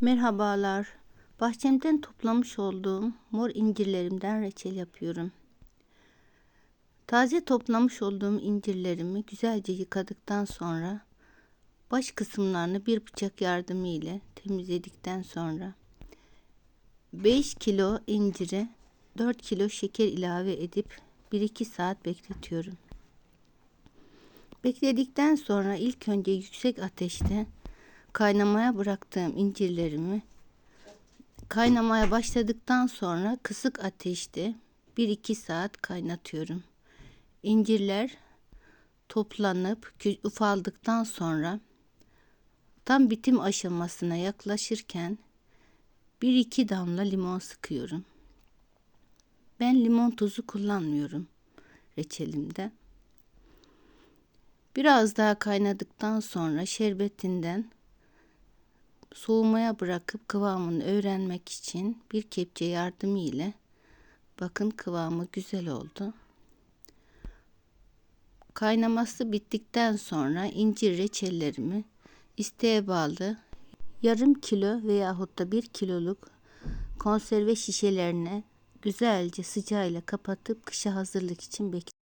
Merhabalar. Bahçemden toplamış olduğum mor incirlerimden reçel yapıyorum. Taze toplamış olduğum incirlerimi güzelce yıkadıktan sonra baş kısımlarını bir bıçak yardımı ile temizledikten sonra 5 kilo incire 4 kilo şeker ilave edip 1-2 saat bekletiyorum. Bekledikten sonra ilk önce yüksek ateşte kaynamaya bıraktığım incirlerimi kaynamaya başladıktan sonra kısık ateşte 1-2 saat kaynatıyorum. İncirler toplanıp ufaldıktan sonra tam bitim aşamasına yaklaşırken 1-2 damla limon sıkıyorum. Ben limon tuzu kullanmıyorum reçelimde. Biraz daha kaynadıktan sonra şerbetinden soğumaya bırakıp kıvamını öğrenmek için bir kepçe yardımı ile bakın kıvamı güzel oldu. Kaynaması bittikten sonra incir reçellerimi isteğe bağlı yarım kilo veyahut da bir kiloluk konserve şişelerine güzelce sıcağıyla kapatıp kışa hazırlık için bekliyorum.